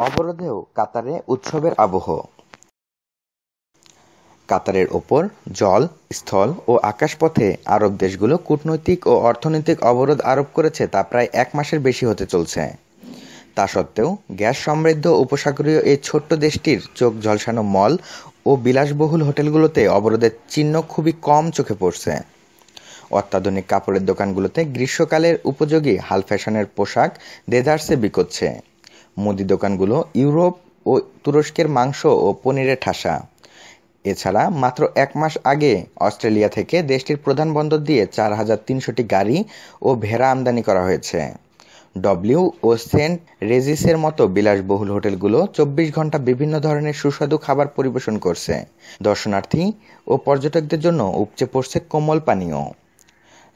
অবরোধেও কাতারে উৎসবের আবহ কাতারের ওপর জল, স্থল ও আকাশপথে আরব দেশগুলো কূটনৈতিক ও অর্থনৈতিক অবরোধ আরোপ করেছে তা প্রায় এক মাসের বেশি হতে চলছে। তা সত্ত্বেও গ্যাস সমৃদ্ধ উপসাগরীয় এই ছোট্ট দেশটির চোখ ঝলসানো মল ও বিলাসবহুল হোটেলগুলোতে অবরোধের চিহ্ন খুবই কম চোখে পড়ছে। অত্যাধুনিক কাপড়ের দোকানগুলোতে গ্রীষ্মকালের উপযোগী হাল ফ্যাশনের পোশাক দেদার্সে বিকোচ্ছে। মুদি দোকানগুলো ইউরোপ ও তুরস্কের মাংস ও পনিরের ঠাসা। এছাড়া মাত্র এক মাস আগে অস্ট্রেলিয়া থেকে দেশটির প্রধান বন্দর দিয়ে চার হাজার তিনশোটি গাড়ি ও ভেড়া আমদানি করা হয়েছে। ডব্লিউ ও সেন্ট রেজিসের মতো বিলাসবহুল হোটেলগুলো চব্বিশ ঘণ্টা বিভিন্ন ধরনের সুস্বাদু খাবার পরিবেশন করছে। দর্শনার্থী ও পর্যটকদের জন্য উপচে পড়ছে কোমল পানীয়।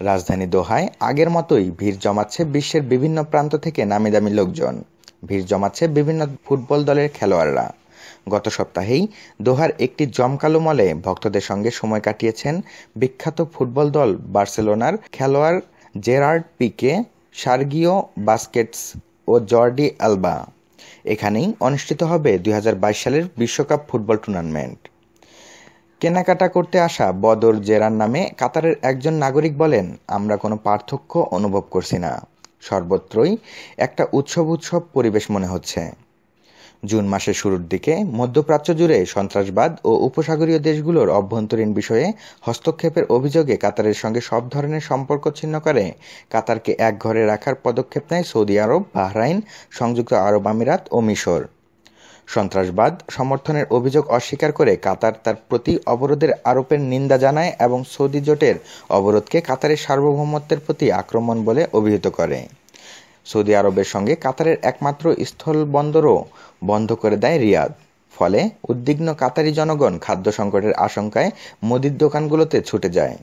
রাজধানী দোহায় আগের মতোই ভিড় জমাচ্ছে বিশ্বের বিভিন্ন প্রান্ত থেকে নামিদামি লোকজন। ভিড় জমাচ্ছে বিভিন্ন ফুটবল দলের খেলোয়াড়রা। গত সপ্তাহেই দোহার একটি জমকালো মলে ভক্তদের সঙ্গে সময় কাটিয়েছেন বিখ্যাত ফুটবল দল বার্সেলোনার খেলোয়াড় জেরার্ড পিকে, সার্গিও বাস্কেটস ও জর্ডি আলবা। এখানেই অনুষ্ঠিত হবে দুই হাজার বাইশ সালের বিশ্বকাপ ফুটবল টুর্নামেন্ট। কেনাকাটা করতে আসা বদর জেরার নামে কাতারের একজন নাগরিক বলেন, আমরা কোনো পার্থক্য অনুভব করছি না। সর্বত্রই একটা উৎসব উৎসব পরিবেশ মনে হচ্ছে। জুন মাসের শুরুর দিকে মধ্যপ্রাচ্য জুড়ে সন্ত্রাসবাদ ও উপসাগরীয় দেশগুলোর অভ্যন্তরীণ বিষয়ে হস্তক্ষেপের অভিযোগে কাতারের সঙ্গে সব ধরনের সম্পর্ক ছিন্ন করে কাতারকে একঘরে রাখার পদক্ষেপ নেয় সৌদি আরব, বাহরাইন, সংযুক্ত আরব আমিরাত ও মিশর। সন্ত্রাসবাদ সমর্থনের অভিযোগ অস্বীকার করে কাতার তার প্রতি অবরোধের আরোপের নিন্দা জানায় এবং সৌদি জোটের অবরোধকে কাতারের সার্বভৌমত্বের প্রতি আক্রমণ বলে অভিহিত করে। সৌদি আরবের সঙ্গে কাতারের একমাত্র স্থলবন্দরও বন্ধ করে দেয় রিয়াদ। ফলে উদ্বিগ্ন কাতারি জনগণ খাদ্য সংকটের আশঙ্কায় মুদির দোকানগুলোতে ছুটে যায়।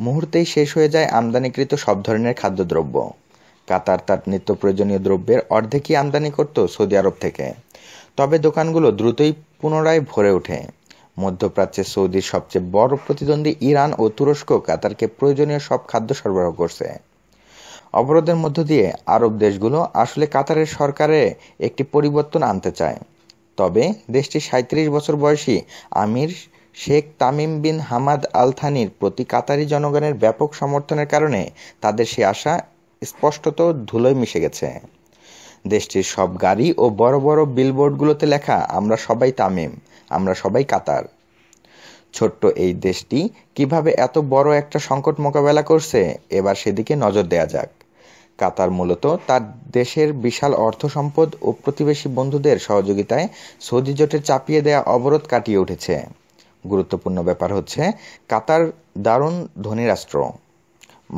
মুহূর্তেই শেষ হয়ে যায় আমদানিকৃত সব ধরনের খাদ্যদ্রব্য। কাতার তার নিত্য প্রয়োজনীয় দ্রব্যের অর্ধেকই আমদানি করত সৌদি আরব থেকে। তবে দোকানগুলো দ্রুতই পুনরায় ভরে ওঠে। মধ্যপ্রাচ্যে সৌদির সবচেয়ে বড় প্রতিদ্বন্দ্বী ইরান ও তুরস্ক কাতারকে প্রয়োজনীয় সব খাদ্য সরবরাহ করছে। অবরোধের মধ্য দিয়ে আরব দেশগুলো আসলে কাতারের সরকারে একটি পরিবর্তন আনতে চায়। তবে দেশটির সাঁইত্রিশ বছর বয়সী আমির Sheikh Tamim bin Hamad Al থানির প্রতি কাতারি জনগণের ব্যাপক সমর্থনের কারণে তাদের সে আশা স্পষ্টত ধুলোয় মিশে গেছে। দেশটির সব গাড়ি ও বড় বড় বিলবোর্ডগুলোতে লেখা আমরা সবাই তামিম, আমরা সবাই কাতার। ছোট্ট এই দেশটি কীভাবে এত বড় একটা সংকট মোকাবেলা করছে এবার সেদিকে নজর দেয়া যাক। কাতার মূলত তার দেশের বিশাল অর্থ সম্পদ ও প্রতিবেশী বন্ধুদের সহযোগিতায় সৌদি জোটের চাপিয়ে দেয়া অবরোধ কাটিয়ে উঠেছে। গুরুত্বপূর্ণ ব্যাপার হচ্ছে কাতার দারুণ ধনী রাষ্ট্র।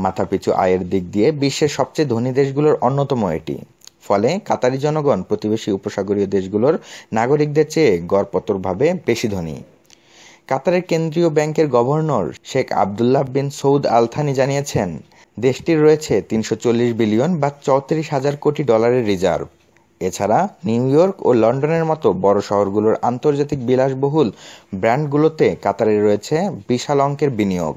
মাথাপিছু আয়ের দিক দিয়ে বিশ্বের সবচেয়ে ধনী দেশগুলোর অন্যতম এটি। ফলে কাতারি জনগণ প্রতিবেশী উপসাগরীয় দেশগুলোর নাগরিকদের চেয়ে গড়পতরভাবে বেশি ধনী। কাতারের কেন্দ্রীয় ব্যাংকের governor Sheikh Abdullah bin Saud Al Thani জানিয়েছেন, দেশটির রয়েছে তিনশো চল্লিশ বিলিয়ন বা চৌত্রিশ হাজার কোটি ডলারের রিজার্ভ। এছাড়া নিউ ইয়র্ক ও লন্ডনের মতো বড় শহরগুলোর আন্তর্জাতিক বিলাসবহুল ব্র্যান্ডগুলোতে কাতারের রয়েছে বিশাল অঙ্কের বিনিয়োগ।